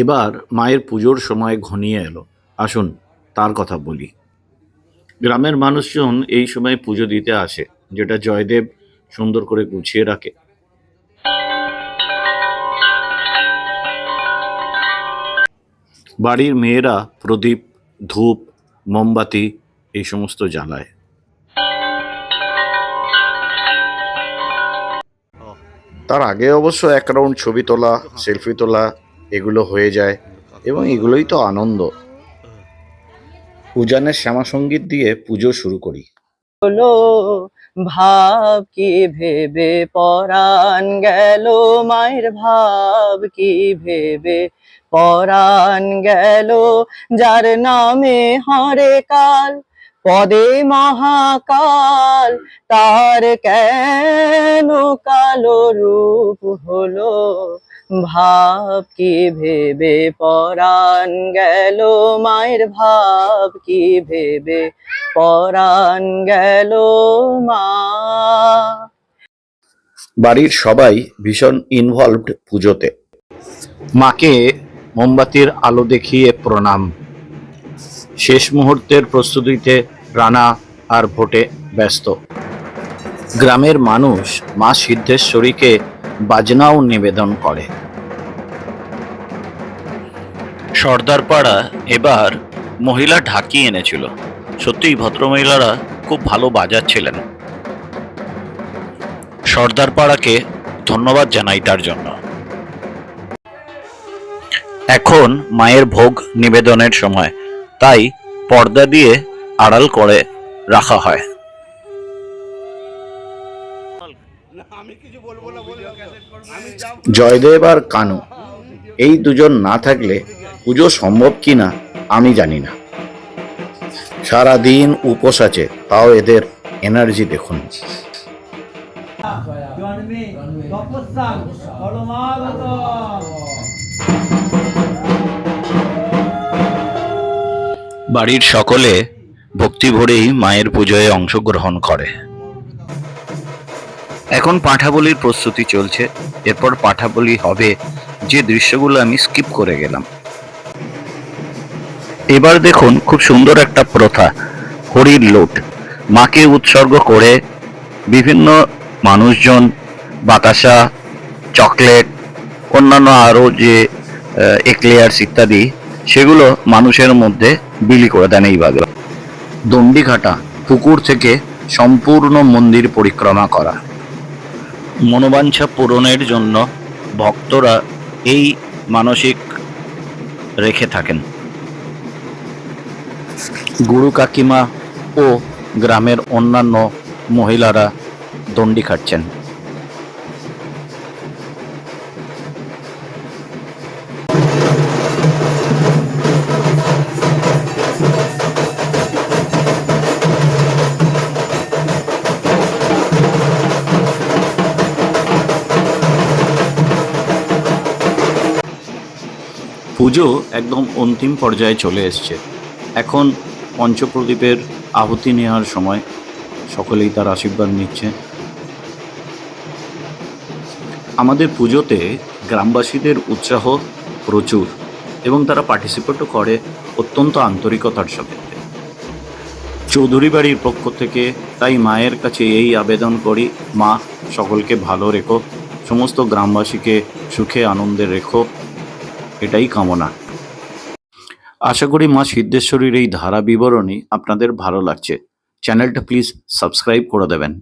এবার মায়ের পুজোর সময় ঘনিয়ে এলো। আসুন, তার কথা বলি। গ্রামের মানুষজন এই সময় পুজো দিতে আসে, যেটা জয়দেব সুন্দর করে গুছিয়ে রাখে। বাড়ির মেয়েরা প্রদীপ, ধূপ, মোমবাতি এই সমস্ত জ্বালায়। তার আগে অবশ্য এক রাউন্ড ছবি তোলা, সেলফি তোলা এগুলো হয়ে যায় এবং এগুলোই তো আনন্দ। উজানের শ্যামা সংগীত দিয়ে পুজো শুরু করি। হলো ভাব কি ভেবে পরাণ গেল মায়ের ভাব কি ভেবে পরাণ গেল, যার নামে হরে কাল পদে মহাকাল তার কেন কালো রূপ হলো? ভাব কি ভেবে পরাণ গেল? মায়ের ভাব কি ভেবে পরাণ গেল মা? বাড়ির সবাই ভীষণ ইনভলভড পুজোতে। মাকে মোমবাতির আলো দেখিয়ে প্রণাম। শেষ মুহূর্তের প্রস্তুতিতে রানা আর ভোটে ব্যস্ত। গ্রামের মানুষ মা সিদ্ধেশ্বরীকে বাজনাও নিবেদন করে। সর্দারপাড়া এবার মহিলা ঢাকি এনেছিল। সত্যিই ভদ্রমহিলারা খুব ভালো বাজাচ্ছিলেন সর্দারপাড়াকে ধন্যবাদ জানাই তার জন্য। এখন মায়ের ভোগ নিবেদনের সময়। তাই পর্দা দিয়ে আড়াল করে রাখা হয়। জয়দেব আর কানু এই দুজন না থাকলে পুজো সম্ভব কিনা আমি জানি না। সারাদিন উপোস আছে তাও এদের এনার্জি দেখুন। বাড়ির সকলে ভক্তি ভরেই মায়ের পুজোয় অংশগ্রহণ করে। এখন পাঁঠাবলির প্রস্তুতি চলছে। এরপর পাঁঠাবলি হবে। যে দৃশ্যগুলো আমি স্কিপ করে গেলাম। এবার দেখুন খুব সুন্দর একটা প্রথা হরির লোট। মাকে উৎসর্গ করে বিভিন্ন মানুষজন, বাতাসা, চকলেট, অন্যান্য আরও যে এক্লেয়ার্স ইত্যাদি, সেগুলো মানুষের মধ্যে বিলি করে দেন এইভাবে দণ্ডিঘাটা পুকুর থেকে সম্পূর্ণ মন্দির পরিক্রমা করা। মনোবাঞ্ছা পূরণের জন্য ভক্তরা এই মানসিক রেখে থাকেন। গুরু কাকিমা ও গ্রামের অন্যান্য মহিলারা দণ্ডি খাটছেন। পুজো একদম অন্তিম পর্যায়ে চলে এসছে। এখন পঞ্চপ্রদীপের আহুতি নেওয়ার সময় সকলেই তার আশীর্বাদ নিচ্ছে। আমাদের পুজোতে গ্রামবাসীদের উৎসাহ প্রচুর এবং তারা পার্টিসিপেটও করে অত্যন্ত আন্তরিকতার সাথে। চৌধুরী বাড়ির পক্ষ থেকে তাই মায়ের কাছে এই আবেদন করি, মা, সকলকে ভালো রেখো, সমস্ত গ্রামবাসীকে সুখে আনন্দে রেখো। এটাই কামনা। আশা করি মা সিদ্ধেশ্বরীর এই ধারা বিবরণী আপনাদের ভালো লাগছে। চ্যানেলটা প্লিজ সাবস্ক্রাইব করে দেবেন।